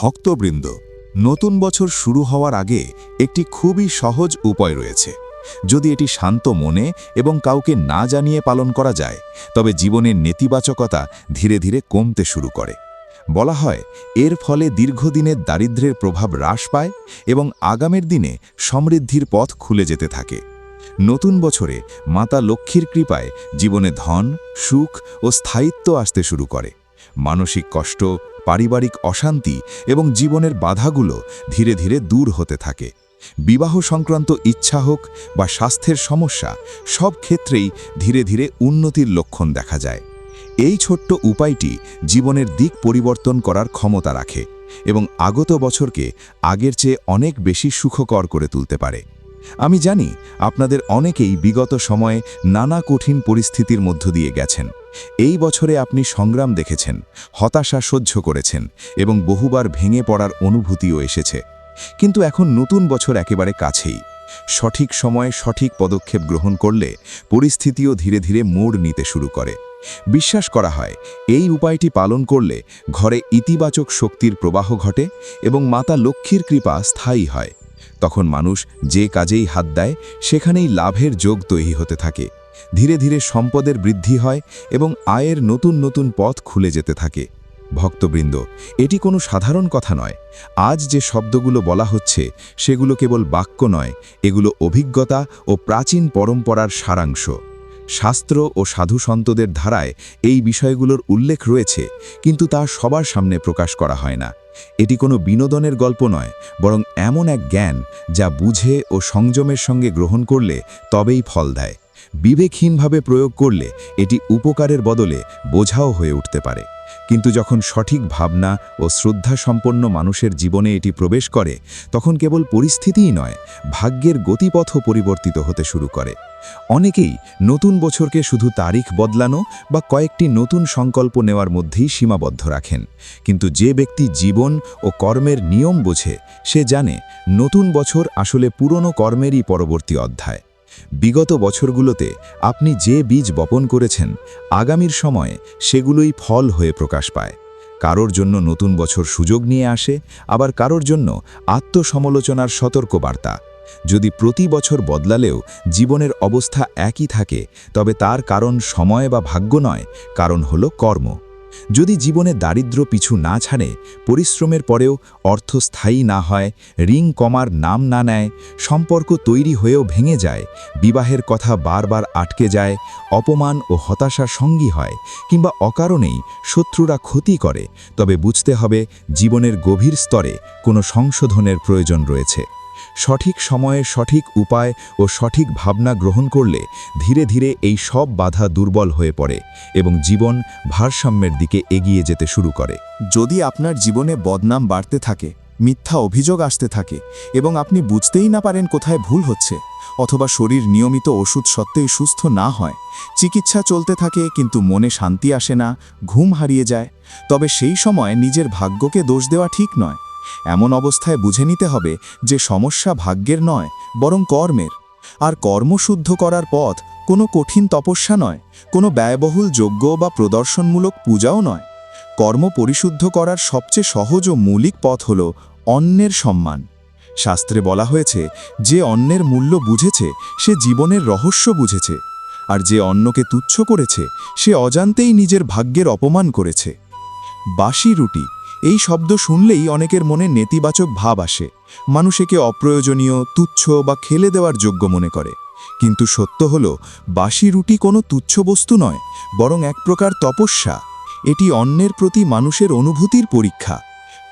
ভক্তবৃন্দ, নতুন বছর শুরু হওয়ার আগে একটি খুবই সহজ উপায় রয়েছে। যদি এটি শান্ত মনে এবং কাউকে না জানিয়ে পালন করা যায়, তবে জীবনের নেতিবাচকতা ধীরে ধীরে কমতে শুরু করে। বলা হয়, এর ফলে দীর্ঘদিনের দারিদ্র্যের প্রভাব হ্রাস পায় এবং আগামের দিনে সমৃদ্ধির পথ খুলে যেতে থাকে। নতুন বছরে মাতা লক্ষ্মীর কৃপায় জীবনে ধন, সুখ ও স্থায়িত্ব আসতে শুরু করে। মানসিক কষ্ট পারিবারিক অশান্তি এবং জীবনের বাধাগুলো ধীরে ধীরে দূর হতে থাকে। বিবাহ সংক্রান্ত ইচ্ছা হোক বা স্বাস্থ্যের সমস্যা, সব ক্ষেত্রেই ধীরে ধীরে উন্নতির লক্ষণ দেখা যায়। এই ছোট্ট উপায়টি জীবনের দিক পরিবর্তন করার ক্ষমতা রাখে এবং আগত বছরকে আগের চেয়ে অনেক বেশি সুখকর করে তুলতে পারে। আমি জানি আপনাদের অনেকেই বিগত সময়ে নানা কঠিন পরিস্থিতির মধ্য দিয়ে গেছেন। এই বছরে আপনি সংগ্রাম দেখেছেন, হতাশা সহ্য করেছেন এবং বহুবার ভেঙে পড়ার অনুভূতিও এসেছে। কিন্তু এখন নতুন বছর একেবারে কাছেই। সঠিক সময়ে সঠিক পদক্ষেপ গ্রহণ করলে পরিস্থিতিও ধীরে ধীরে মোড় নিতে শুরু করে। বিশ্বাস করা হয়, এই উপায়টি পালন করলে ঘরে ইতিবাচক শক্তির প্রবাহ ঘটে এবং মাতা লক্ষ্মীর কৃপা স্থায়ী হয়। তখন মানুষ যে কাজেই হাত দেয়, সেখানেই লাভের যোগ তৈরি হতে থাকে। ধীরে ধীরে সম্পদের বৃদ্ধি হয় এবং আয়ের নতুন নতুন পথ খুলে যেতে থাকে। ভক্তবৃন্দ, এটি কোনো সাধারণ কথা নয়। আজ যে শব্দগুলো বলা হচ্ছে, সেগুলো কেবল বাক্য নয়, এগুলো অভিজ্ঞতা ও প্রাচীন পরম্পরার সারাংশ। শাস্ত্র ও সাধু সন্তদের ধারায় এই বিষয়গুলোর উল্লেখ রয়েছে, কিন্তু তা সবার সামনে প্রকাশ করা হয় না। এটি কোনো বিনোদনের গল্প নয়, বরং এমন এক জ্ঞান যা বুঝে ও সংযমের সঙ্গে গ্রহণ করলে তবেই ফল দেয়। বিবেকহীনভাবে প্রয়োগ করলে এটি উপকারের বদলে বোঝাও হয়ে উঠতে পারে। কিন্তু যখন সঠিক ভাবনা ও শ্রদ্ধা সম্পন্ন মানুষের জীবনে এটি প্রবেশ করে, তখন কেবল পরিস্থিতিই নয়, ভাগ্যের গতিপথও পরিবর্তিত হতে শুরু করে। অনেকেই নতুন বছরকে শুধু তারিখ বদলানো বা কয়েকটি নতুন সংকল্প নেওয়ার মধ্যেই সীমাবদ্ধ রাখেন। কিন্তু যে ব্যক্তি জীবন ও কর্মের নিয়ম বোঝে, সে জানে নতুন বছর আসলে পুরনো কর্মেরই পরবর্তী অধ্যায়। বিগত বছরগুলোতে আপনি যে বীজ বপন করেছেন, আগামীর সময়ে সেগুলোই ফল হয়ে প্রকাশ পায়। কারোর জন্য নতুন বছর সুযোগ নিয়ে আসে, আবার কারোর জন্য আত্মসমালোচনার সতর্ক বার্তা যদি প্রতি বছর বদলালেও জীবনের অবস্থা একই থাকে, তবে তার কারণ সময় বা ভাগ্য নয়, কারণ হলো কর্ম। যদি জীবনে দারিদ্র পিছু না ছাড়ে, পরিশ্রমের পরেও অর্থ স্থায়ী না হয় রিং কমার নাম না নেয়, সম্পর্ক তৈরি হয়েও ভেঙে যায়, বিবাহের কথা বারবার আটকে যায়, অপমান ও হতাশা সঙ্গী হয়, কিংবা অকারণেই শত্রুরা ক্ষতি করে, তবে বুঝতে হবে জীবনের গভীর স্তরে কোনো সংশোধনের প্রয়োজন রয়েছে। সঠিক সময়ে সঠিক উপায় ও সঠিক ভাবনা গ্রহণ করলে ধীরে ধীরে এই সব বাধা দুর্বল হয়ে পড়ে এবং জীবন ভারসাম্যের দিকে এগিয়ে যেতে শুরু করে। যদি আপনার জীবনে বদনাম বাড়তে থাকে, মিথ্যা অভিযোগ আসতে থাকে এবং আপনি বুঝতেই না পারেন কোথায় ভুল হচ্ছে অথবা শরীর নিয়মিত ওষুধ সত্ত্বেও সুস্থ না হয়, চিকিৎসা চলতে থাকে কিন্তু মনে শান্তি আসে না, ঘুম হারিয়ে যায়, তবে সেই সময় নিজের ভাগ্যকে দোষ দেওয়া ঠিক নয়। এমন অবস্থায় বুঝে নিতে হবে যে সমস্যা ভাগ্যের নয়, বরং কর্মের। আর কর্মশুদ্ধ করার পথ কোনো কঠিন তপস্যা নয়, কোনো ব্যয়বহুল যোগ্য বা প্রদর্শনমূলক পূজাও নয়। কর্ম পরিশুদ্ধ করার সবচেয়ে সহজ ও মৌলিক পথ হল অন্যের সম্মান। শাস্ত্রে বলা হয়েছে, যে অন্যের মূল্য বুঝেছে, সে জীবনের রহস্য বুঝেছে, আর যে অন্যকে তুচ্ছ করেছে, সে অজান্তেই নিজের ভাগ্যের অপমান করেছে। বাসি রুটি এই শব্দ শুনলেই অনেকের মনে নেতিবাচক ভাব আসে। মানুষ একে অপ্রয়োজনীয়, তুচ্ছ বা খেলে দেওয়ার যোগ্য মনে করে। কিন্তু সত্য হল, বাসি রুটি কোনো তুচ্ছ বস্তু নয়, বরং এক প্রকার তপস্যা। এটি অন্যের প্রতি মানুষের অনুভূতির পরীক্ষা।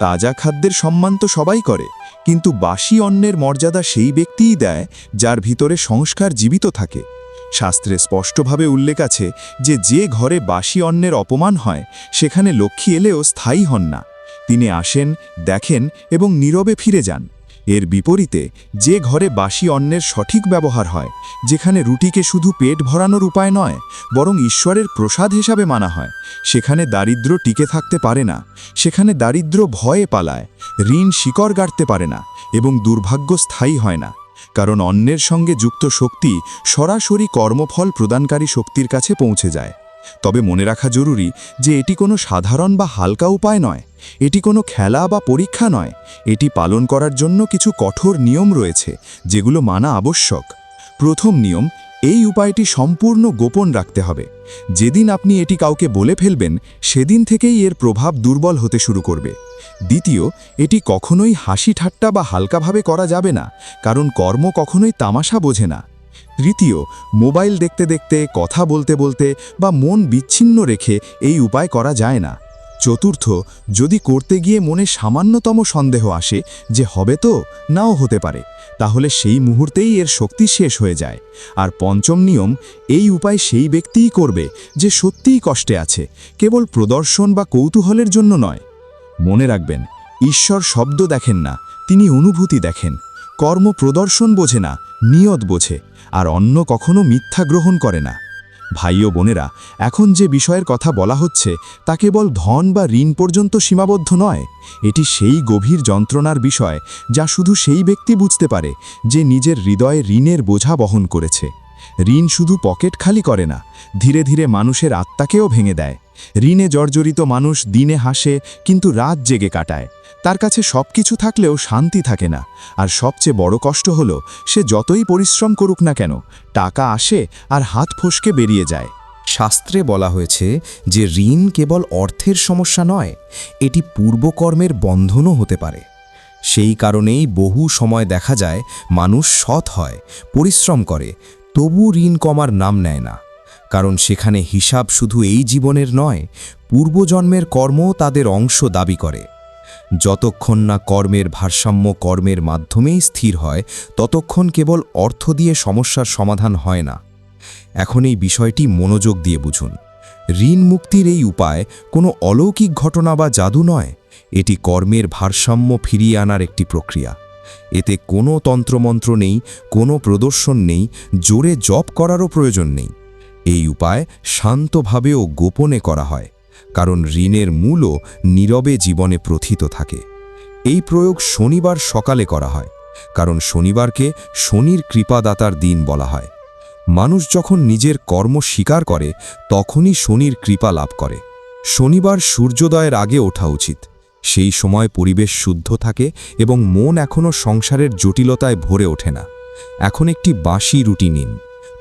তাজা খাদ্যের সম্মান তো সবাই করে, কিন্তু বাসি অন্যের মর্যাদা সেই ব্যক্তিই দেয়, যার ভিতরে সংস্কার জীবিত থাকে। শাস্ত্রে স্পষ্টভাবে উল্লেখ আছে যে যে ঘরে বাসি অন্যের অপমান হয়, সেখানে লক্ষ্মী এলেও স্থায়ী হন না। তিনি আসেন, দেখেন এবং নীরবে ফিরে যান। এর বিপরীতে, যে ঘরে বাসি অন্যের সঠিক ব্যবহার হয়, যেখানে রুটিকে শুধু পেট ভরানোর উপায় নয়, বরং ঈশ্বরের প্রসাদ হিসাবে মানা হয়, সেখানে দারিদ্র টিকে থাকতে পারে না, সেখানে দারিদ্র ভয়ে পালায়, ঋণ শিকড় গাড়তে পারে না এবং দুর্ভাগ্য স্থায়ী হয় না, কারণ অন্যের সঙ্গে যুক্ত শক্তি সরাসরি কর্মফল প্রদানকারী শক্তির কাছে পৌঁছে যায়। তবে মনে রাখা জরুরি যে এটি কোনো সাধারণ বা হালকা উপায় নয়। এটি কোনো খেলা বা পরীক্ষা নয়। এটি পালন করার জন্য কিছু কঠোর নিয়ম রয়েছে, যেগুলো মানা আবশ্যক। প্রথম নিয়ম, এই উপায়টি সম্পূর্ণ গোপন রাখতে হবে। যেদিন আপনি এটি কাউকে বলে ফেলবেন, সেদিন থেকেই এর প্রভাব দুর্বল হতে শুরু করবে। দ্বিতীয়, এটি কখনোই হাসি ঠাট্টা বা হালকাভাবে করা যাবে না, কারণ কর্ম কখনোই তামাশা বোঝে না। তৃতীয়, মোবাইল দেখতে দেখতে, কথা বলতে বলতে বা মন বিচ্ছিন্ন রেখে এই উপায় করা যায় না। চতুর্থ, যদি করতে গিয়ে মনে সামান্যতম সন্দেহ আসে যে হবে তো, নাও হতে পারে, তাহলে সেই মুহূর্তেই এর শক্তি শেষ হয়ে যায়। আর পঞ্চম নিয়ম, এই উপায় সেই ব্যক্তিই করবে যে সত্যিই কষ্টে আছে, কেবল প্রদর্শন বা কৌতূহলের জন্য নয়। মনে রাখবেন, ঈশ্বর শব্দ দেখেন না, তিনি অনুভূতি দেখেন, কর্ম প্রদর্শন বোঝে না, নিয়ত বোঝে। আর অন্য কখনো মিথ্যা গ্রহণ করে না। ভাই ও বোনেরা, এখন যে বিষয়ের কথা বলা হচ্ছে, তা কেবল ধন বা ঋণ পর্যন্ত সীমাবদ্ধ নয়। এটি সেই গভীর যন্ত্রণার বিষয়, যা শুধু সেই ব্যক্তি বুঝতে পারে, যে নিজের হৃদয়ে ঋণের বোঝা বহন করেছে। ঋণ শুধু পকেট খালি করে না, ধীরে ধীরে মানুষের আত্মাকেও ভেঙে দেয়। ঋণে জর্জরিত মানুষ দিনে হাসে, কিন্তু রাত জেগে কাটায়। তার কাছে সব কিছু থাকলেও শান্তি থাকে না। আর সবচেয়ে বড় কষ্ট হলো, সে যতই পরিশ্রম করুক না কেন, টাকা আসে আর হাত ফসকে বেরিয়ে যায়। শাস্ত্রে বলা হয়েছে যে ঋণ কেবল অর্থের সমস্যা নয়, এটি পূর্বকর্মের বন্ধনও হতে পারে। সেই কারণেই বহু সময় দেখা যায়, মানুষ সৎ হয়, পরিশ্রম করে, তবু ঋণ কমার নাম নেয় না। কারণ সেখানে হিসাব শুধু এই জীবনের নয়, পূর্বজন্মের কর্মও তাদের অংশ দাবি করে। যতক্ষণ না কর্মের ভারসাম্য কর্মের মাধ্যমেই স্থির হয়, ততক্ষণ কেবল অর্থ দিয়ে সমস্যার সমাধান হয় না। এখন এই বিষয়টি মনোযোগ দিয়ে বুঝুন। ঋণ মুক্তির এই উপায় কোনো অলৌকিক ঘটনা বা জাদু নয়। এটি কর্মের ভারসাম্য ফিরিয়ে আনার একটি প্রক্রিয়া। এতে কোনো তন্ত্রমন্ত্র নেই, কোনো প্রদর্শন নেই, জোরে জপ করারও প্রয়োজন নেই। এই উপায় শান্তভাবে ও গোপনে করা হয়। কারণ ঋণের মূলও নীরবে জীবনে প্রথিত থাকে। এই প্রয়োগ শনিবার সকালে করা হয়, কারণ শনিবারকে শনির কৃপাদাতার দিন বলা হয়। মানুষ যখন নিজের কর্ম স্বীকার করে, তখনই শনির কৃপা লাভ করে। শনিবার সূর্যোদয়ের আগে ওঠা উচিত। সেই সময় পরিবেশ শুদ্ধ থাকে এবং মন এখনও সংসারের জটিলতায় ভরে ওঠে না। এখন একটি বাঁশি রুটি নিন।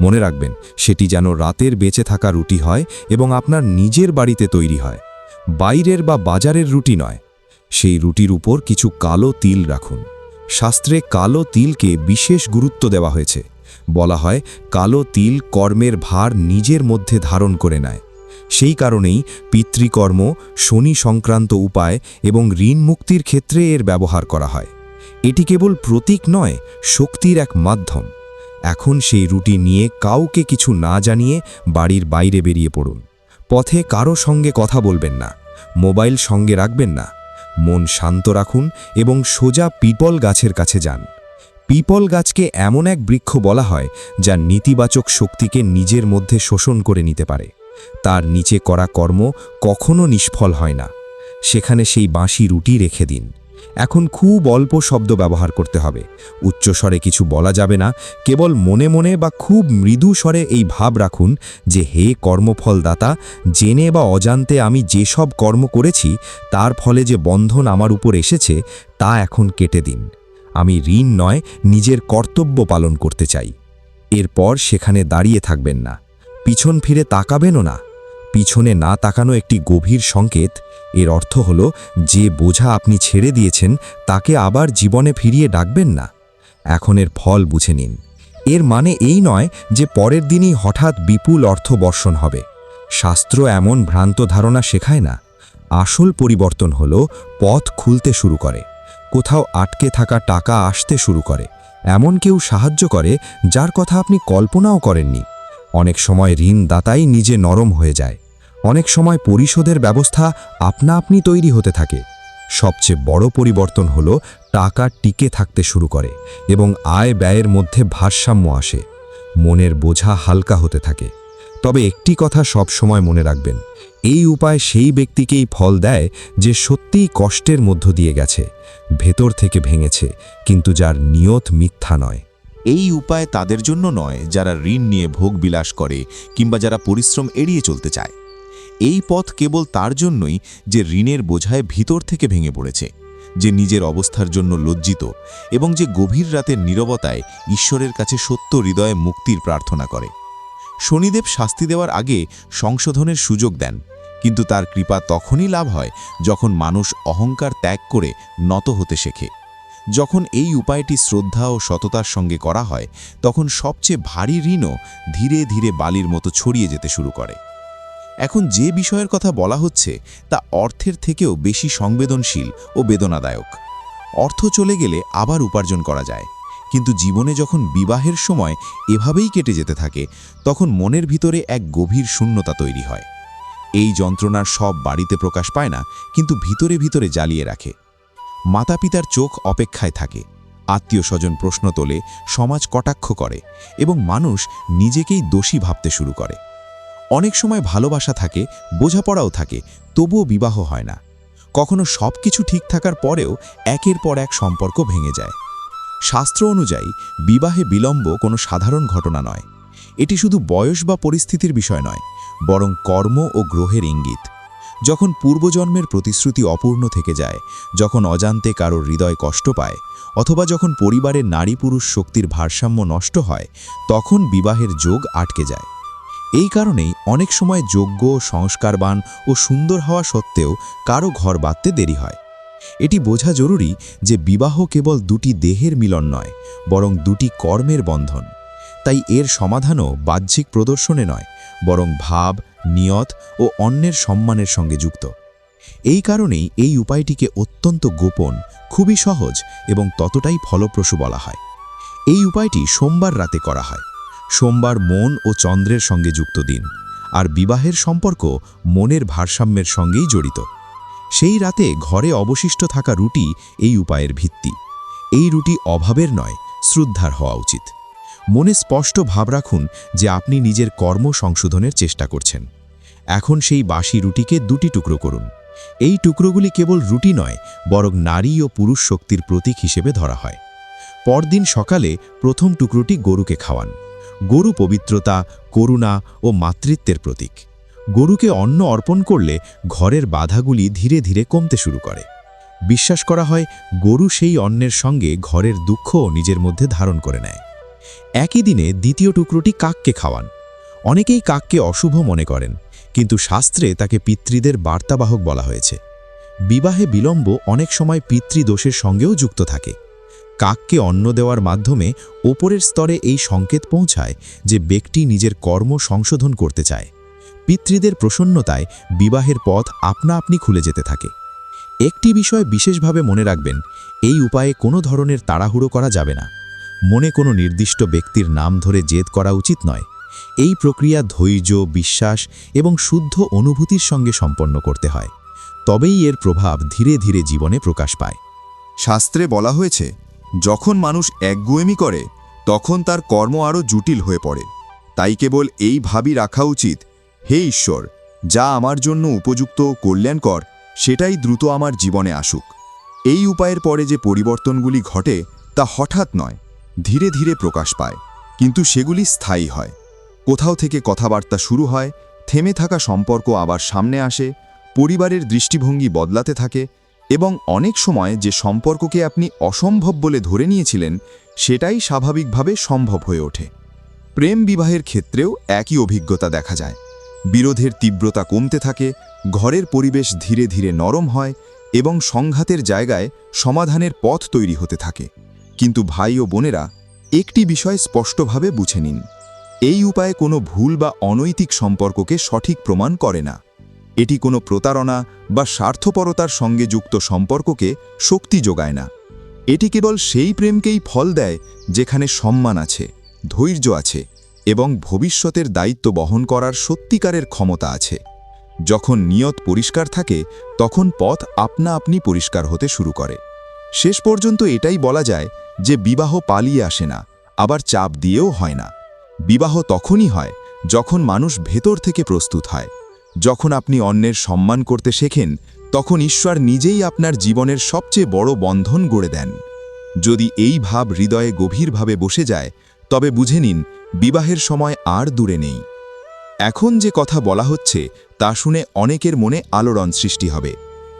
মনে রাখবেন, সেটি যেন রাতের বেঁচে থাকা রুটি হয় এবং আপনার নিজের বাড়িতে তৈরি হয়। বাইরের বা বাজারের রুটি নয়। সেই রুটির উপর কিছু কালো তিল রাখুন। শাস্ত্রে কালো তিলকে বিশেষ গুরুত্ব দেওয়া হয়েছে। বলা হয়, কালো তিল কর্মের ভার নিজের মধ্যে ধারণ করে নেয়। সেই কারণেই পিতৃকর্ম শনি সংক্রান্ত উপায় এবং ঋণ মুক্তির ক্ষেত্রে এর ব্যবহার করা হয়। এটি কেবল প্রতীক নয়, শক্তির এক মাধ্যম। এখন সেই রুটি নিয়ে কাউকে কিছু না জানিয়ে বাড়ির বাইরে বেরিয়ে পড়ুন। পথে কারও সঙ্গে কথা বলবেন না, মোবাইল সঙ্গে রাখবেন না, মন শান্ত রাখুন এবং সোজা পিপল গাছের কাছে যান। পিপল গাছকে এমন এক বৃক্ষ বলা হয় যা নেতিবাচক শক্তিকে নিজের মধ্যে শোষণ করে নিতে পারে। তার নিচে করা কর্ম কখনো নিষ্ফল হয় না। সেখানে সেই বাঁশি রুটি রেখে দিন। এখন খুব অল্প শব্দ ব্যবহার করতে হবে। উচ্চস্বরে কিছু বলা যাবে না, কেবল মনে মনে বা খুব মৃদু স্বরে এই ভাব রাখুন যে হে কর্মফলদাতা, জেনে বা অজান্তে আমি যেসব কর্ম করেছি, তার ফলে যে বন্ধন আমার উপর এসেছে, তা এখন কেটে দিন। আমি ঋণ নয়, নিজের কর্তব্য পালন করতে চাই। এরপর সেখানে দাঁড়িয়ে থাকবেন না। পিছন ফিরে তাকাবেনও না। পিছনে না তাকানো একটি গভীর সংকেত, এর অর্থ হল, যে বোঝা আপনি ছেড়ে দিয়েছেন, তাকে আবার জীবনে ফিরিয়ে ডাকবেন না। এখন এর ফল বুঝে নিন। এর মানে এই নয় যে পরের দিনই হঠাৎ বিপুল অর্থ বর্ষণ হবে। শাস্ত্র এমন ভ্রান্ত ধারণা শেখায় না। আসল পরিবর্তন হল, পথ খুলতে শুরু করে। কোথাও আটকে থাকা টাকা আসতে শুরু করে। এমন কেউ সাহায্য করে, যার কথা আপনি কল্পনাও করেননি। অনেক সময় ঋণদাতাই নিজে নরম হয়ে যায়। অনেক সময় পরিশোধের ব্যবস্থা আপনা আপনি তৈরি হতে থাকে। সবচেয়ে বড় পরিবর্তন হলো টাকা টিকে থাকতে শুরু করে এবং আয় ব্যয়ের মধ্যে ভারসাম্য আসে। মনের বোঝা হালকা হতে থাকে। তবে একটি কথা সব সময় মনে রাখবেন, এই উপায় সেই ব্যক্তিকেই ফল দেয় যে সত্যিই কষ্টের মধ্য দিয়ে গেছে, ভেতর থেকে ভেঙেছে, কিন্তু যার নিয়ত মিথ্যা নয়। এই উপায় তাদের জন্য নয় যারা ঋণ নিয়ে ভোগ বিলাস করে কিংবা যারা পরিশ্রম এড়িয়ে চলতে চায়। এই পথ কেবল তার জন্যই যে ঋণের বোঝায় ভিতর থেকে ভেঙে পড়েছে, যে নিজের অবস্থার জন্য লজ্জিত এবং যে গভীর রাতের নীরবতায় ঈশ্বরের কাছে সত্য হৃদয়ে মুক্তির প্রার্থনা করে। শনিদেব শাস্তি দেওয়ার আগে সংশোধনের সুযোগ দেন, কিন্তু তার কৃপা তখনই লাভ হয় যখন মানুষ অহংকার ত্যাগ করে নত হতে শেখে। যখন এই উপায়টি শ্রদ্ধা ও সততার সঙ্গে করা হয়, তখন সবচেয়ে ভারী ঋণও ধীরে ধীরে বালির মতো ছড়িয়ে যেতে শুরু করে। এখন যে বিষয়ের কথা বলা হচ্ছে, তা অর্থের থেকেও বেশি সংবেদনশীল ও বেদনাদায়ক। অর্থ চলে গেলে আবার উপার্জন করা যায়। কিন্তু জীবনে যখন বিবাহের সময় এভাবেই কেটে যেতে থাকে, তখন মনের ভিতরে এক গভীর শূন্যতা তৈরি হয়। এই যন্ত্রণার সব বাড়িতে প্রকাশ পায় না, কিন্তু ভিতরে ভিতরে জ্বালিয়ে রাখে। মাতা পিতার চোখ অপেক্ষায় থাকে। আত্মীয় স্বজন প্রশ্ন তোলে, সমাজ কটাক্ষ করে এবং মানুষ নিজেকেই দোষী ভাবতে শুরু করে। অনেক সময় ভালোবাসা থাকে, বোঝাপড়াও থাকে, তবুও বিবাহ হয় না। কখনো সব কিছু ঠিক থাকার পরেও একের পর এক সম্পর্ক ভেঙে যায়। শাস্ত্র অনুযায়ী, বিবাহে বিলম্ব কোনো সাধারণ ঘটনা নয়। এটি শুধু বয়স বা পরিস্থিতির বিষয় নয়, বরং কর্ম ও গ্রহের ইঙ্গিত। যখন পূর্বজন্মের প্রতিশ্রুতি অপূর্ণ থেকে যায়, যখন অজান্তে কারোর হৃদয় কষ্ট পায়, অথবা যখন পরিবারের নারী পুরুষ শক্তির ভারসাম্য নষ্ট হয়, তখন বিবাহের যোগ আটকে যায়। এই কারণেই অনেক সময় যোগ্য, সংস্কারবান ও সুন্দর হওয়া সত্ত্বেও কারও ঘর বাঁধতে দেরি হয়। এটি বোঝা জরুরি যে বিবাহ কেবল দুটি দেহের মিলন নয়, বরং দুটি কর্মের বন্ধন। তাই এর সমাধানও বাহ্যিক প্রদর্শনে নয়, বরং ভাব, নিয়ত ও অন্যের সম্মানের সঙ্গে যুক্ত। এই কারণেই এই উপায়টিকে অত্যন্ত গোপন, খুবই সহজ এবং ততটাই ফলপ্রসূ বলা হয়। এই উপায়টি সোমবার রাতে করা হয়। সোমবার মন ও চন্দ্রের সঙ্গে যুক্ত দিন, আর বিবাহের সম্পর্ক মনের ভারসাম্যের সঙ্গেই জড়িত। সেই রাতে ঘরে অবশিষ্ট থাকা রুটি এই উপায়ের ভিত্তি। এই রুটি অভাবের নয়, শ্রদ্ধার হওয়া উচিত। মনে স্পষ্ট ভাব রাখুন যে আপনি নিজের কর্ম সংশোধনের চেষ্টা করছেন। এখন সেই বাসি রুটিকে দুটি টুকরো করুন। এই টুকরোগুলি কেবল রুটি নয়, বরং নারী ও পুরুষ শক্তির প্রতীক হিসেবে ধরা হয়। পরদিন সকালে প্রথম টুকরোটি গরুকে খাওয়ান। গরু পবিত্রতা, করুণা ও মাতৃত্বের প্রতীক। গরুকে অন্ন অর্পণ করলে ঘরের বাধাগুলি ধীরে ধীরে কমতে শুরু করে। বিশ্বাস করা হয়, গরু সেই অন্নের সঙ্গে ঘরের দুঃখও নিজের মধ্যে ধারণ করে নেয়। একই দিনে দ্বিতীয় টুকরোটি কাককে খাওয়ান। অনেকেই কাককে অশুভ মনে করেন, কিন্তু শাস্ত্রে তাকে পিতৃদের বার্তাবাহক বলা হয়েছে। বিবাহে বিলম্ব অনেক সময় পিতৃদোষের সঙ্গেও যুক্ত থাকে। কাককে অন্ন দেওয়ার মাধ্যমে ওপরের স্তরে এই সংকেত পৌঁছায় যে ব্যক্তি নিজের কর্ম সংশোধন করতে চায়। পিতৃদের প্রসন্নতায় বিবাহের পথ আপনা আপনি খুলে যেতে থাকে। একটি বিষয় বিশেষভাবে মনে রাখবেন, এই উপায়ে কোনো ধরনের তাড়াহুড়ো করা যাবে না। মনে কোনো নির্দিষ্ট ব্যক্তির নাম ধরে জেদ করা উচিত নয়। এই প্রক্রিয়া ধৈর্য, বিশ্বাস এবং শুদ্ধ অনুভূতির সঙ্গে সম্পন্ন করতে হয়। তবেই এর প্রভাব ধীরে ধীরে জীবনে প্রকাশ পায়। শাস্ত্রে বলা হয়েছে যখন মানুষ একগুয়েমি করে, তখন তার কর্ম আরও জটিল হয়ে পড়ে। তাই কেবল এই ভাবি রাখা উচিত, হে ঈশ্বর, যা আমার জন্য উপযুক্ত কল্যাণকর, সেটাই দ্রুত আমার জীবনে আসুক। এই উপায়ের পরে যে পরিবর্তনগুলি ঘটে, তা হঠাৎ নয়, ধীরে ধীরে প্রকাশ পায়, কিন্তু সেগুলি স্থায়ী হয়। কোথাও থেকে কথাবার্তা শুরু হয়, থেমে থাকা সম্পর্ক আবার সামনে আসে, পরিবারের দৃষ্টিভঙ্গি বদলাতে থাকে এবং অনেক সময় যে সম্পর্ককে আপনি অসম্ভব বলে ধরে নিয়েছিলেন, সেটাই স্বাভাবিকভাবে সম্ভব হয়ে ওঠে। প্রেম বিবাহের ক্ষেত্রেও একই অভিজ্ঞতা দেখা যায়। বিরোধের তীব্রতা কমতে থাকে, ঘরের পরিবেশ ধীরে ধীরে নরম হয় এবং সংঘাতের জায়গায় সমাধানের পথ তৈরি হতে থাকে। কিন্তু ভাই ও বোনেরা একটি বিষয় স্পষ্টভাবে বুঝে নিন। এই উপায়ে কোনো ভুল বা অনৈতিক সম্পর্ককে সঠিক প্রমাণ করে না। এটি কোনো প্রতারণা বা স্বার্থপরতার সঙ্গে যুক্ত সম্পর্ককে শক্তি যোগায় না। এটি কেবল সেই প্রেমকেই ফল দেয় যেখানে সম্মান আছে, ধৈর্য আছে এবং ভবিষ্যতের দায়িত্ব বহন করার সত্যিকারের ক্ষমতা আছে। যখন নিয়ত পরিষ্কার থাকে, তখন পথ আপনা আপনি পরিষ্কার হতে শুরু করে। শেষ পর্যন্ত এটাই বলা যায় যে বিবাহ পালিয়ে আসে না, আবার চাপ দিয়েও হয় না। বিবাহ তখনই হয় যখন মানুষ ভেতর থেকে প্রস্তুত হয়। যখন আপনি অন্যের সম্মান করতে শেখেন, তখন ঈশ্বর নিজেই আপনার জীবনের সবচেয়ে বড় বন্ধন গড়ে দেন। যদি এই ভাব হৃদয়ে গভীরভাবে বসে যায়, তবে বুঝে নিন, বিবাহের সময় আর দূরে নেই। এখন যে কথা বলা হচ্ছে, তা শুনে অনেকের মনে আলোড়ন সৃষ্টি হবে।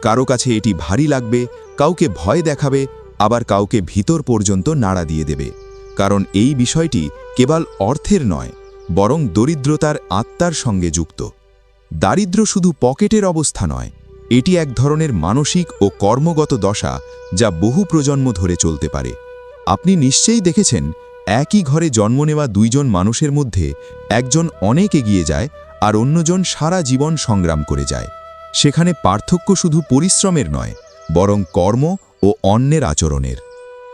কারও কাছে এটি ভারী লাগবে, কাউকে ভয় দেখাবে, আবার কাউকে ভিতর পর্যন্ত নাড়া দিয়ে দেবে। কারণ এই বিষয়টি কেবল অর্থের নয়, বরং দরিদ্রতার আত্মার সঙ্গে যুক্ত। দারিদ্র্য শুধু পকেটের অবস্থা নয়, এটি এক ধরনের মানসিক ও কর্মগত দশা যা বহু প্রজন্ম ধরে চলতে পারে। আপনি নিশ্চয়ই দেখেছেন, একই ঘরে জন্ম নেওয়া দুইজন মানুষের মধ্যে একজন অনেক এগিয়ে যায় আর অন্যজন সারা জীবন সংগ্রাম করে যায়। সেখানে পার্থক্য শুধু পরিশ্রমের নয়, বরং কর্ম ও অন্যের আচরণের।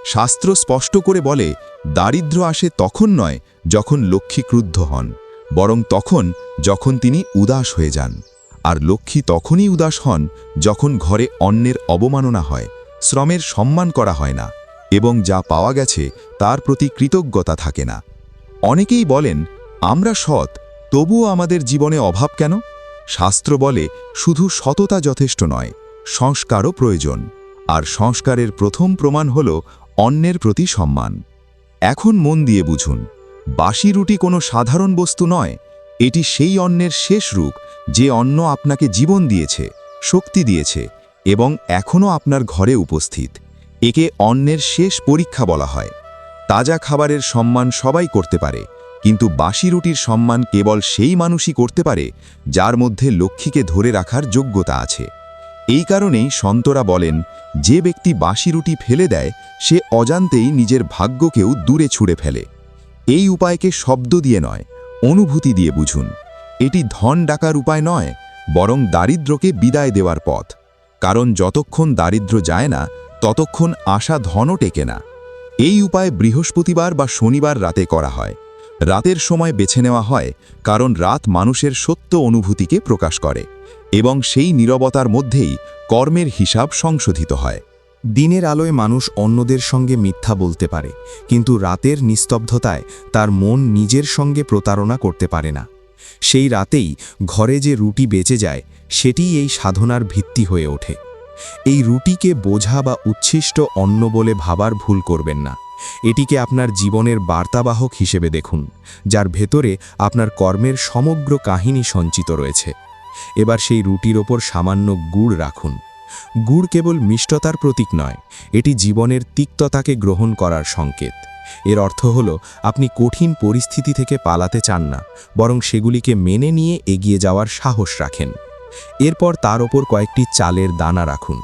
শাস্ত্র স্পষ্ট করে বলে, দারিদ্র্য আসে তখন নয়, যখন লক্ষ্মী ক্রুদ্ধ হন। বরং তখন, যখন তিনি উদাস হয়ে যান। আর লক্ষ্মী তখনই উদাস হন, যখন ঘরে অন্যের অবমাননা হয়, শ্রমের সম্মান করা হয় না, এবং যা পাওয়া গেছে তার প্রতি কৃতজ্ঞতা থাকে না। অনেকেই বলেন, আমরা সৎ, তবুও আমাদের জীবনে অভাব কেন? শাস্ত্র বলে, শুধু সততা যথেষ্ট নয়, সংস্কারও প্রয়োজন। আর সংস্কারের প্রথম প্রমাণ হল অন্যের প্রতি সম্মান। এখন মন দিয়ে বুঝুন বাসি রুটি কোনো সাধারণ বস্তু নয়, এটি সেই অন্যের শেষ রূপ, যে অন্ন আপনাকে জীবন দিয়েছে, শক্তি দিয়েছে, এবং এখনও আপনার ঘরে উপস্থিত। একে অন্যের শেষ পরীক্ষা বলা হয়। তাজা খাবারের সম্মান সবাই করতে পারে, কিন্তু বাসি রুটির সম্মান কেবল সেই মানুষই করতে পারে, যার মধ্যে লক্ষ্মীকে ধরে রাখার যোগ্যতা আছে। এই কারণেই সন্তরা বলেন, যে ব্যক্তি বাসি রুটি ফেলে দেয়, সে অজান্তেই নিজের ভাগ্যকেও দূরে ছুঁড়ে ফেলে। এই উপায়কে শব্দ দিয়ে নয়, অনুভূতি দিয়ে বুঝুন। এটি ধন ডাকার উপায় নয়, বরং দারিদ্র্যকে বিদায় দেওয়ার পথ। কারণ যতক্ষণ দারিদ্র্য যায় না, ততক্ষণ আশা ধনও টেকে না। এই উপায় বৃহস্পতিবার বা শনিবার রাতে করা হয়। রাতের সময় বেছে নেওয়া হয়, কারণ রাত মানুষের সত্য অনুভূতিকে প্রকাশ করে, এবং সেই নীরবতার মধ্যেই কর্মের হিসাব সংশোধিত হয়। দিনের আলোয় মানুষ অন্যদের সঙ্গে মিথ্যা বলতে পারে, কিন্তু রাতের নিস্তব্ধতায় তার মন নিজের সঙ্গে প্রতারণা করতে পারে না। সেই রাতেই ঘরে যে রুটি বেঁচে যায়, সেটিই এই সাধনার ভিত্তি হয়ে ওঠে। এই রুটিকে বোঝা বা উচ্ছিষ্ট অন্ন বলে ভাবার ভুল করবেন না। এটিকে আপনার জীবনের বার্তাবাহক হিসেবে দেখুন, যার ভেতরে আপনার কর্মের সমগ্র কাহিনী সঞ্চিত রয়েছে। এবার সেই রুটির ওপর সামান্য গুড় রাখুন। গুড় কেবল মিষ্টতার প্রতীক নয়, এটি জীবনের তিক্ততাকে গ্রহণ করার সংকেত। এর অর্থ হল, আপনি কঠিন পরিস্থিতি থেকে পালাতে চান না, বরং সেগুলিকে মেনে নিয়ে এগিয়ে যাওয়ার সাহস রাখেন। এরপর তার ওপর কয়েকটি চালের দানা রাখুন।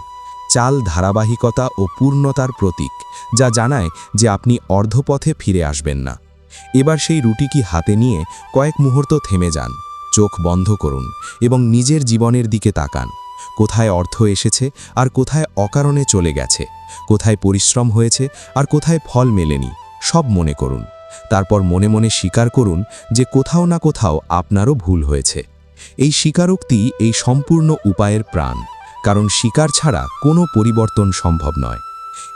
চাল ধারাবাহিকতা ও পূর্ণতার প্রতীক, যা জানায় যে আপনি অর্ধপথে ফিরে আসবেন না। এবার সেই রুটিকি হাতে নিয়ে কয়েক মুহূর্ত থেমে যান, চোখ বন্ধ করুন এবং নিজের জীবনের দিকে তাকান। কোথায় অর্থ এসেছে আর কোথায় অকারণে চলে গেছে, কোথায় পরিশ্রম হয়েছে আর কোথায় ফল মেলেনি, সব মনে করুন। তারপর মনে মনে স্বীকার করুন যে কোথাও না কোথাও আপনারও ভুল হয়েছে। এই স্বীকারোক্তি এই সম্পূর্ণ উপায়ের প্রাণ, কারণ স্বীকার ছাড়া কোনো পরিবর্তন সম্ভব নয়।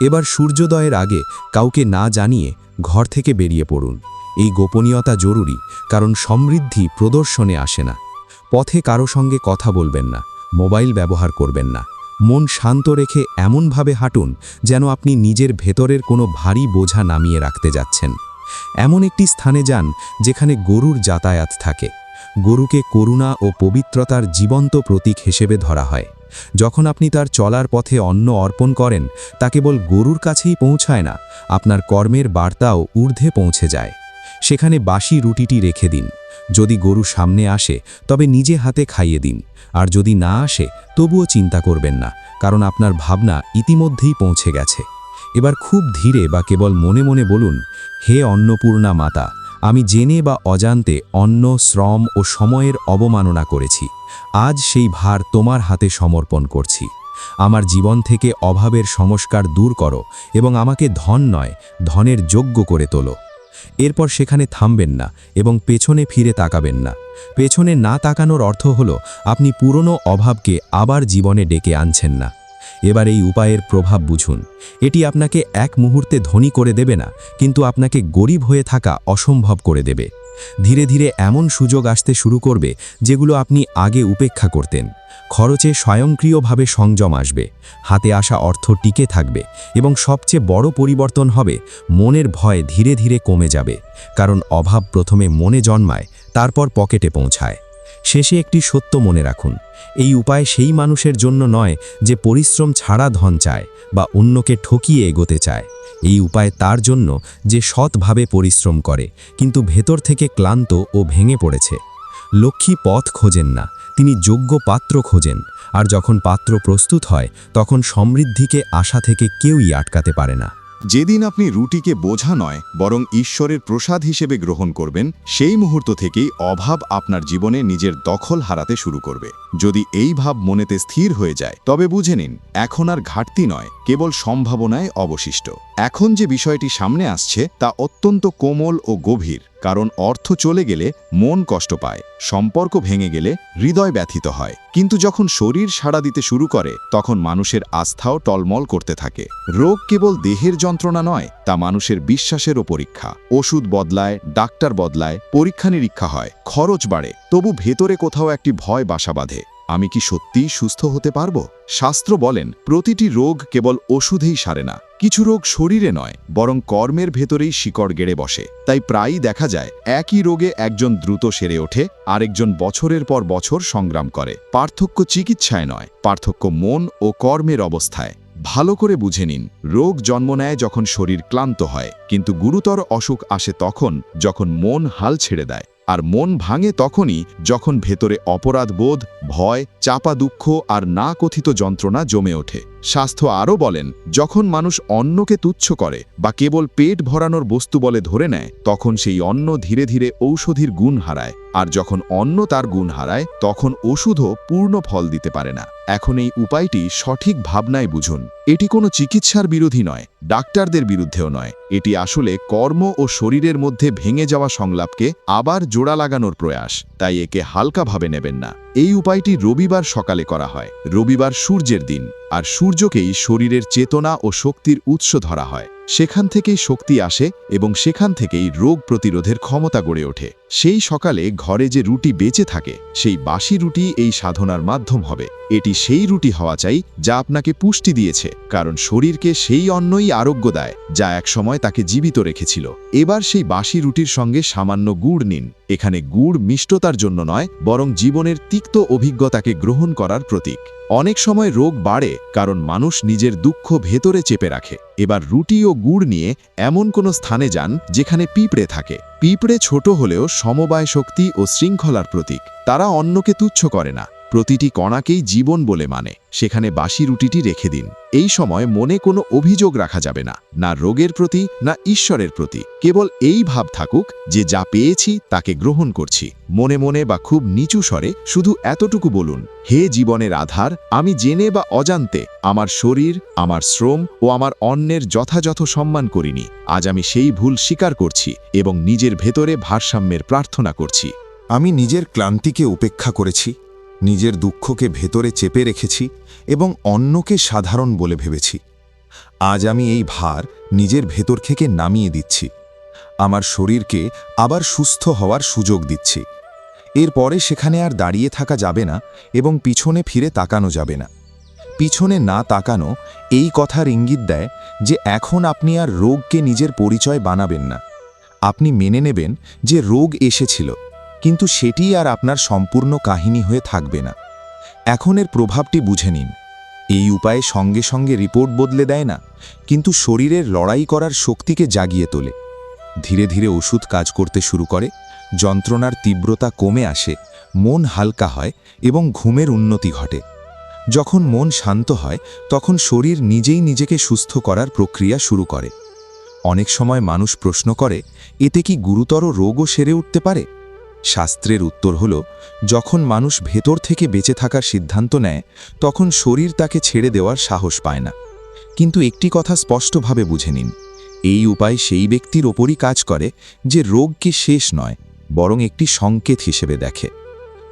এবার সূর্যোদয়ের আগে কাউকে না জানিয়ে ঘর থেকে বেরিয়ে পড়ুন। এই গোপনীয়তা জরুরি, কারণ সমৃদ্ধি প্রদর্শনে আসে না। পথে কারও সঙ্গে কথা বলবেন না। মোবাইল ব্যবহার করবেন না। মন শান্ত রেখে এমনভাবে হাঁটুন যেন আপনি নিজের ভেতরের কোনো ভারী বোঝা নামিয়ে রাখতে যাচ্ছেন। এমন একটি স্থানে যান যেখানে গরুর যাতায়াত থাকে। গরুকে করুণা ও পবিত্রতার জীবন্ত প্রতীক হিসেবে ধরা হয়। যখন আপনি তার চলার পথে অন্ন অর্পণ করেন, তা কেবল গরুর কাছেই পৌঁছায় না, আপনার কর্মের বার্তাও ঊর্ধ্বে পৌঁছে যায়। সেখানে বাসি রুটিটি রেখে দিন। যদি গরু সামনে আসে, তবে নিজে হাতে খাইয়ে দিন। আর যদি না আসে, তবুও চিন্তা করবেন না, কারণ আপনার ভাবনা ইতিমধ্যেই পৌঁছে গেছে। এবার খুব ধীরে বা কেবল মনে মনে বলুন, হে অন্নপূর্ণা মাতা, আমি জেনে বা অজান্তে অন্ন, শ্রম ও সময়ের অবমাননা করেছি। আজ সেই ভার তোমার হাতে সমর্পণ করছি। আমার জীবন থেকে অভাবের সংস্কার দূর করো এবং আমাকে ধন নয়, ধনের যোগ্য করে তোলো। এরপর সেখানে থামবেন না এবং পেছনে ফিরে তাকাবেন না। পেছনে না তাকানোর অর্থ হল, আপনি পুরনো অভাবকে আবার জীবনে ডেকে আনছেন না। এবার এই উপায়ের প্রভাব বুঝুন। এটি আপনাকে এক মুহূর্তে ধনী করে দেবে না, কিন্তু আপনাকে গরিব হয়ে থাকা অসম্ভব করে দেবে। ধীরে ধীরে এমন সুযোগ আসতে শুরু করবে, যেগুলো আপনি আগে উপেক্ষা করতেন। খরচে স্বয়ংক্রিয়ভাবে সংযম আসবে, হাতে আসা অর্থ টিকে থাকবে এবং সবচেয়ে বড় পরিবর্তন হবে মনের ভয় ধীরে ধীরে কমে যাবে, কারণ অভাব প্রথমে মনে জন্মায়, তারপর পকেটে পৌঁছায়। শেষে একটি সত্য মনে রাখুন, এই উপায় সেই মানুষের জন্য নয় যে পরিশ্রম ছাড়া ধন চায় বা অন্যকে ঠকিয়ে এগোতে চায়। এই উপায় তার জন্য যে সৎভাবে পরিশ্রম করে, কিন্তু ভেতর থেকে ক্লান্ত ও ভেঙে পড়েছে। লক্ষ্মী পথ খোঁজেন না, তিনি যোগ্য পাত্র খোঁজেন, আর যখন পাত্র প্রস্তুত হয়, তখন সমৃদ্ধিকে আশা থেকে কেউই আটকাতে পারে না। যেদিন আপনি রুটিকে বোঝা নয়, বরং ঈশ্বরের প্রসাদ হিসেবে গ্রহণ করবেন, সেই মুহূর্ত থেকেই অভাব আপনার জীবনে নিজের দখল হারাতে শুরু করবে। যদি এই ভাব মনেতে স্থির হয়ে যায়, তবে বুঝে নিন, এখন আর ঘাটতি নয়, কেবল সম্ভাবনায় অবশিষ্ট। এখন যে বিষয়টি সামনে আসছে, তা অত্যন্ত কোমল ও গভীর। কারণ অর্থ চলে গেলে মন কষ্ট পায়, সম্পর্ক ভেঙে গেলে হৃদয় ব্যথিত হয়। কিন্তু যখন শরীর সাড়া দিতে শুরু করে, তখন মানুষের আস্থাও টলমল করতে থাকে। রোগ কেবল দেহের যন্ত্রণা নয়, তা মানুষের বিশ্বাসেরও পরীক্ষা। ওষুধ বদলায়, ডাক্তার বদলায় পরীক্ষা নিরীক্ষা হয়, খরচ বাড়ে, তবু ভেতরে কোথাও একটি ভয় বাসা বাঁধে। আমি কি সত্যিই সুস্থ হতে পারব? শাস্ত্র বলেন, প্রতিটি রোগ কেবল ওষুধেই সারে না। কিছু রোগ শরীরে নয়, বরং কর্মের ভেতরেই শিকড় গেড়ে বসে। তাই প্রায়ই দেখা যায়, একই রোগে একজন দ্রুত সেরে ওঠে, আরেকজন বছরের পর বছর সংগ্রাম করে। পার্থক্য চিকিৎসায় নয়, পার্থক্য মন ও কর্মের অবস্থায়। ভালো করে বুঝে নিন, রোগ জন্ম নেয় যখন শরীর ক্লান্ত হয়, কিন্তু গুরুতর অসুখ আসে তখন, যখন মন হাল ছেড়ে দেয়। আর মন ভাঙে তখনই যখন ভেতরে অপরাধবোধ, ভয়, চাপা দুঃখ আর না কথিত যন্ত্রণা জমে ওঠে। স্বাস্থ্য আরও বলেন, যখন মানুষ অন্নকে তুচ্ছ করে বা কেবল পেট ভরানোর বস্তু বলে ধরে নেয়, তখন সেই অন্ন ধীরে ধীরে ঔষধির গুণ হারায়। আর যখন অন্ন তার গুণ হারায়, তখন ওষুধও পূর্ণ ফল দিতে পারে না। এখন এই উপায়টি সঠিক ভাবনায় বুঝুন। এটি কোনো চিকিৎসার বিরোধী নয়, ডাক্তারদের বিরুদ্ধেও নয়। এটি আসলে কর্ম ও শরীরের মধ্যে ভেঙে যাওয়া সংলাপকে আবার জোড়া লাগানোর প্রয়াস। তাই একে হালকাভাবে নেবেন না। এই উপায়টি রবিবার সকালে করা হয়। রবিবার সূর্যের দিন, আর সূর্যকেই শরীরের চেতনা ও শক্তির উৎস ধরা হয়। সেখান থেকেই শক্তি আসে এবং সেখান থেকেই রোগ প্রতিরোধের ক্ষমতা গড়ে ওঠে। সেই সকালে ঘরে যে রুটি বেঁচে থাকে, সেই বাসি রুটি এই সাধনার মাধ্যম হবে। এটি সেই রুটি হওয়া চাই যা আপনাকে পুষ্টি দিয়েছে, কারণ শরীরকে সেই অন্নই আরোগ্য দেয়, যা একসময় তাকে জীবিত রেখেছিল। এবার সেই বাসি রুটির সঙ্গে সামান্য গুড় নিন। এখানে গুড় মিষ্টতার জন্য নয়, বরং জীবনের তিক্ত অভিজ্ঞতাকে গ্রহণ করার প্রতীক। অনেক সময় রোগ বাড়ে, কারণ মানুষ নিজের দুঃখ ভেতরে চেপে রাখে। এবার রুটি ও গুড় নিয়ে এমন কোনো স্থানে যান যেখানে পিঁপড়ে থাকে। পিঁপড়ে ছোট হলেও সমবায় শক্তি ও শৃঙ্খলার প্রতীক। তারা অন্যকে তুচ্ছ করে না। প্রতিটি কণাকেই জীবন বলে মানে। সেখানে বাসি রুটিটি রেখে দিন। এই সময় মনে কোনো অভিযোগ রাখা যাবে না না রোগের প্রতি, না ঈশ্বরের প্রতি। কেবল এই ভাব থাকুক যে যা পেয়েছি তাকে গ্রহণ করছি। মনে মনে বা খুব নিচু স্বরে শুধু এতটুকু বলুন, হে জীবনের আধার, আমি জেনে বা অজান্তে আমার শরীর, আমার শ্রম ও আমার অন্যের যথাযথ সম্মান করিনি। আজ আমি সেই ভুল স্বীকার করছি এবং নিজের ভেতরে ভারসাম্যের প্রার্থনা করছি। আমি নিজের ক্লান্তিকে উপেক্ষা করেছি। নিজের দুঃখকে ভেতরে চেপে রেখেছি এবং অন্যকে সাধারণ বলে ভেবেছি। আজ আমি এই ভার নিজের ভেতর থেকে নামিয়ে দিচ্ছি। আমার শরীরকে আবার সুস্থ হওয়ার সুযোগ দিচ্ছি। এরপরে সেখানে আর দাঁড়িয়ে থাকা যাবে না এবং পিছনে ফিরে তাকানো যাবে না। পিছনে না তাকানো এই কথার ইঙ্গিত দেয় যে এখন আপনি আর রোগকে নিজের পরিচয় বানাবেন না। আপনি মেনে নেবেন যে রোগ এসেছিল। কিন্তু সেটি আর আপনার সম্পূর্ণ কাহিনী হয়ে থাকবে না। এখন এর প্রভাবটি বুঝে নিন। এই উপায়ে সঙ্গে সঙ্গে রিপোর্ট বদলে দেয় না, কিন্তু শরীরের লড়াই করার শক্তিকে জাগিয়ে তোলে। ধীরে ধীরে ওষুধ কাজ করতে শুরু করে, যন্ত্রণার তীব্রতা কমে আসে, মন হালকা হয় এবং ঘুমের উন্নতি ঘটে। যখন মন শান্ত হয়, তখন শরীর নিজেই নিজেকে সুস্থ করার প্রক্রিয়া শুরু করে। অনেক সময় মানুষ প্রশ্ন করে, এতে কি গুরুতর রোগও সেরে উঠতে পারে? শাস্ত্রের উত্তর হল, যখন মানুষ ভেতর থেকে বেঁচে থাকার সিদ্ধান্ত নেয়, তখন শরীর তাকে ছেড়ে দেওয়ার সাহস পায় না। কিন্তু একটি কথা স্পষ্টভাবে বুঝে নিন, এই উপায় সেই ব্যক্তির ওপরই কাজ করে যে রোগকে শেষ নয়, বরং একটি সংকেত হিসেবে দেখে।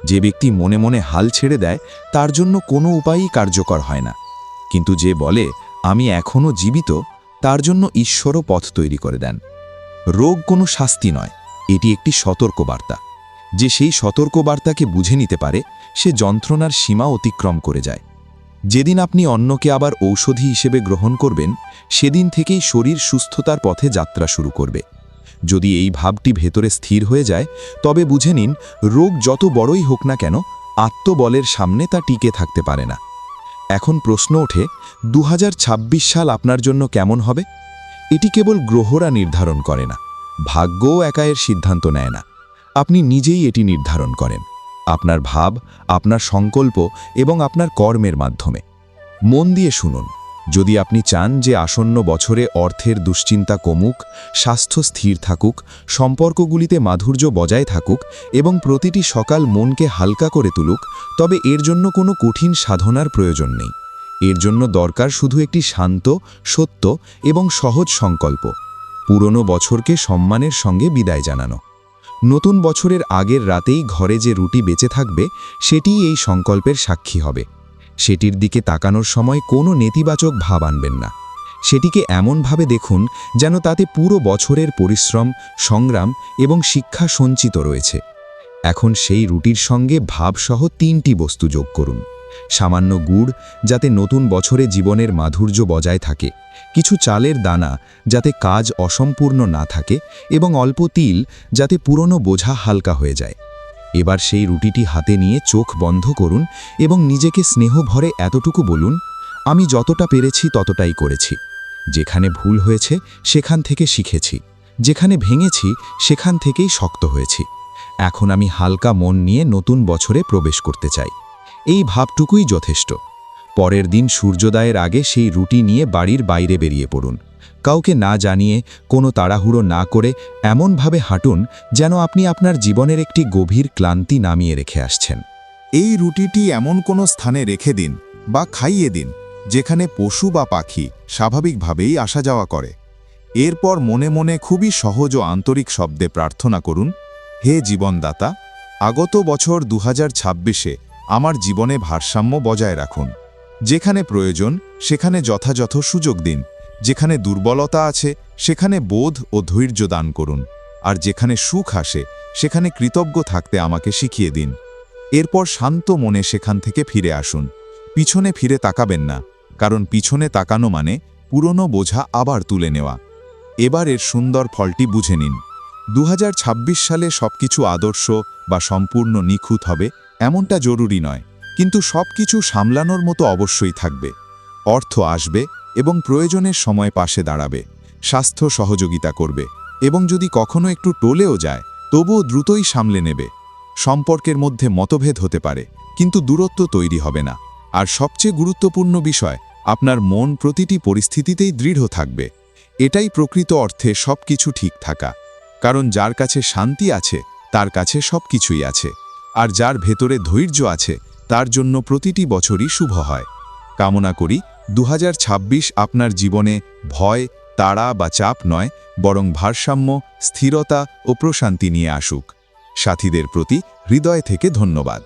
যে ব্যক্তি মনে মনে হাল ছেড়ে দেয়, তার জন্য কোনো উপায়ই কার্যকর হয় না। কিন্তু যে বলে, আমি এখনও জীবিত তার জন্য ঈশ্বরও পথ তৈরি করে দেন। রোগ কোনো শাস্তি নয়, এটি একটি সতর্কবার্তা। যে সেই সতর্কবার্তাকে বুঝে নিতে পারে, সে যন্ত্রণার সীমা অতিক্রম করে যায়। যেদিন আপনি অন্যকে আবার ঔষধি হিসেবে গ্রহণ করবেন, সেদিন থেকেই শরীর সুস্থতার পথে যাত্রা শুরু করবে। যদি এই ভাবটি ভেতরে স্থির হয়ে যায়, তবে বুঝে নিন, রোগ যত বড়ই হোক না কেন, আত্মবলের সামনে তা টিকে থাকতে পারে না। এখন প্রশ্ন ওঠে দু হাজার ছাব্বিশ সাল আপনার জন্য কেমন হবে? এটি কেবল গ্রহরা নির্ধারণ করে না, ভাগ্যও একা এর সিদ্ধান্ত নেয় না। আপনি নিজেই এটি নির্ধারণ করেন। আপনার ভাব, আপনার সংকল্প এবং আপনার কর্মের মাধ্যমে। মন দিয়ে শুনুন। যদি আপনি চান যে আসন্ন বছরে অর্থের দুশ্চিন্তা কমুক, স্বাস্থ্য স্থির থাকুক, সম্পর্কগুলিতে মাধুর্য বজায় থাকুক এবং প্রতিটি সকাল মনকে হালকা করে তুলুক, তবে এর জন্য কোনো কঠিন সাধনার প্রয়োজন নেই। এর জন্য দরকার শুধু একটি শান্ত, সত্য এবং সহজ সংকল্প। পুরনো বছরকে সম্মানের সঙ্গে বিদায় জানানো। নতুন বছরের আগের রাতেই ঘরে যে রুটি বেঁচে থাকবে, সেটিই এই সংকল্পের সাক্ষী হবে। সেটির দিকে তাকানোর সময় কোনো নেতিবাচক ভাব আনবেন না। সেটিকে এমনভাবে দেখুন যেন তাতে পুরো বছরের পরিশ্রম, সংগ্রাম এবং শিক্ষা সঞ্চিত রয়েছে। এখন সেই রুটির সঙ্গে ভাবসহ তিনটি বস্তু যোগ করুন। সামান্য গুড় যাতে নতুন বছরে জীবনের মাধুর্য বজায় থাকে, কিছু চালের দানা যাতে কাজ অসম্পূর্ণ না থাকে এবং অল্প তিল যাতে পুরনো বোঝা হালকা হয়ে যায়। এবার সেই রুটিটি হাতে নিয়ে চোখ বন্ধ করুন এবং নিজেকে স্নেহ ভরে এতটুকু বলুন, আমি যতটা পেরেছি ততটাই করেছি। যেখানে ভুল হয়েছে সেখান থেকে শিখেছি, যেখানে ভেঙেছি সেখান থেকেই শক্ত হয়েছি। এখন আমি হালকা মন নিয়ে নতুন বছরে প্রবেশ করতে চাই। এই ভাবটুকুই যথেষ্ট। পরের দিন সূর্যোদয়ের আগে সেই রুটি নিয়ে বাড়ির বাইরে বেরিয়ে পড়ুন। কাউকে না জানিয়ে, কোনো তাড়াহুড়ো না করে এমনভাবে হাঁটুন যেন আপনি আপনার জীবনের একটি গভীর ক্লান্তি নামিয়ে রেখে আসছেন। এই রুটিটি এমন কোনো স্থানে রেখে দিন বা খাইয়ে দিন যেখানে পশু বা পাখি স্বাভাবিকভাবেই আসা যাওয়া করে। এরপর মনে মনে খুবই সহজ ও আন্তরিক শব্দে প্রার্থনা করুন, হে জীবনদাতা, আগত বছর দু ছাব্বিশে আমার জীবনে ভারসাম্য বজায় রাখুন। যেখানে প্রয়োজন, সেখানে যথাযথ সুযোগ দিন। যেখানে দুর্বলতা আছে, সেখানে বোধ ও ধৈর্য দান করুন। আর যেখানে সুখ আসে, সেখানে কৃতজ্ঞ থাকতে আমাকে শিখিয়ে দিন। এরপর শান্ত মনে সেখান থেকে ফিরে আসুন। পিছনে ফিরে তাকাবেন না, কারণ পিছনে তাকানো মানে পুরনো বোঝা আবার তুলে নেওয়া। এবার এর সুন্দর ফলটি বুঝে নিন। দু হাজার ছাব্বিশ সালে সবকিছু আদর্শ বা সম্পূর্ণ নিখুঁত হবে এমনটা জরুরি নয়, কিন্তু সবকিছু সামলানোর মতো অবশ্যই থাকবে। অর্থ আসবে এবং প্রয়োজনের সময় পাশে দাঁড়াবে, স্বাস্থ্য সহযোগিতা করবে এবং যদি কখনো একটু টলেও যায়, তবুও দ্রুতই সামলে নেবে। সম্পর্কের মধ্যে মতভেদ হতে পারে, কিন্তু দূরত্ব তৈরি হবে না। আর সবচেয়ে গুরুত্বপূর্ণ বিষয়, আপনার মন প্রতিটি পরিস্থিতিতেই দৃঢ় থাকবে। এটাই প্রকৃত অর্থে সবকিছু ঠিক থাকা। কারণ যার কাছে শান্তি আছে, তার কাছে সবকিছুই আছে। আর যার ভেতরে ধৈর্য আছে, তার জন্য প্রতিটি বছরই শুভ হয়। কামনা করি দু হাজার ছাব্বিশ আপনার জীবনে ভয়, তাড়া বা চাপ নয়, বরং ভারসাম্য, স্থিরতা ও প্রশান্তি নিয়ে আসুক। সাথীদের প্রতি হৃদয় থেকে ধন্যবাদ।